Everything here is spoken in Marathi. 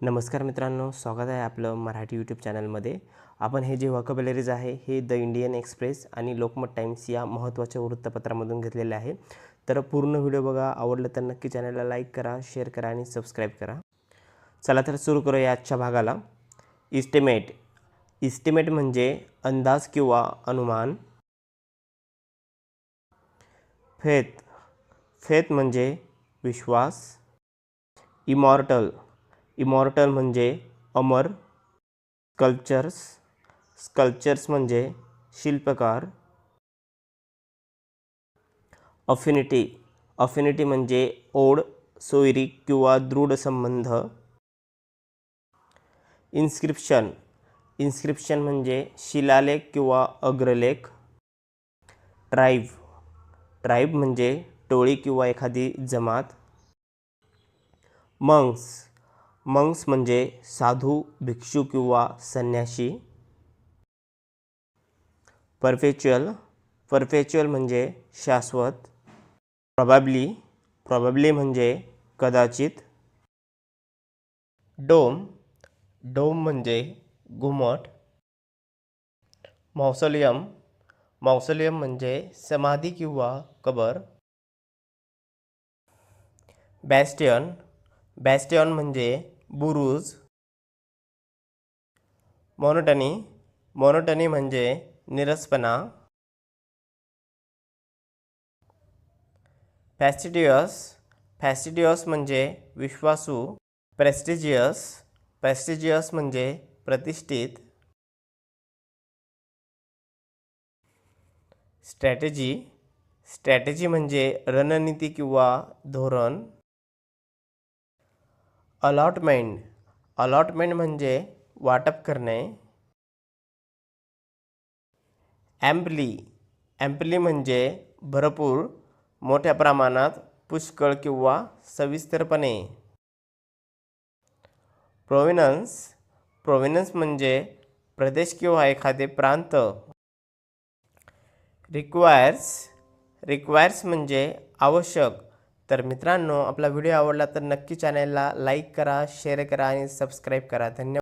नमस्कार मित्रांनो स्वागत आहे आपलं मराठी यूट्यूब चॅनलमध्ये आपण हे जे वॉकॅब्युलरीज आहे हे द इंडियन एक्सप्रेस आणि लोकमत टाइम्स या महत्त्वाच्या वृत्तपत्रामधून घेतलेले आहे. तर पूर्ण व्हिडिओ बघा आवडलं तर नक्की चॅनलला लाईक करा शेअर करा आणि सबस्क्राईब करा. चला तर सुरू करूया आजच्या भागाला. इस्टिमेट इस्टिमेट म्हणजे अंदाज किंवा अनुमान. फेथ फेथ म्हणजे विश्वास. इमॉर्टल इमॉर्टल म्हणजे अमर स्कल्पचर्स स्कल्पचर्स म्हणजे शिल्पकार. अफिनिटी अफिनिटी म्हणजे ओढ सोयरी किंवा दृढ संबंध. इन्स्क्रिप्शन इन्स्क्रिप्शन म्हणजे शिलालेख किंवा अग्रलेख. ट्राईब ट्राईब म्हणजे टोळी किंवा एखादी जमात. मंग्स मंग्स म्हणजे साधू भिक्षू किंवा संन्याशी परफेच्युअल. परफेच्युअल म्हणजे शाश्वत. प्रॉबॅबली प्रॉबॅबली म्हणजे कदाचित. डोम. डोम म्हणजे घुमट. मौसोलियम. मौसोलियम म्हणजे समाधी किंवा कबर. बॅस्टियन. बॅस्टियन म्हणजे बुरुज. मोनोटनी मोनोटनी म्हणजे निरसपणा. फॅस्टिडियस फॅस्टिडियस म्हणजे विश्वासू. प्रेस्टिजियस प्रेस्टिजियस म्हणजे प्रतिष्ठित. स्ट्रॅटेजी स्ट्रॅटेजी म्हणजे रणनीती किंवा धोरण. अलॉटमेंट अलॉटमेंट म्हणजे वाटप करणे. ॲम्पली ॲम्पली म्हणजे भरपूर मोठ्या प्रमाणात पुष्कळ किंवा सविस्तरपणे. प्रोव्हिनन्स प्रोव्हिनन्स म्हणजे प्रदेश किंवा एखादे प्रांत. रिक्वायर्स रिक्वायर्स म्हणजे आवश्यक. तर मित्रांनो आपला व्हिडिओ आवडला तर नक्की चॅनलला लाईक करा शेअर करा आणि सबस्क्राईब करा. धन्यवाद.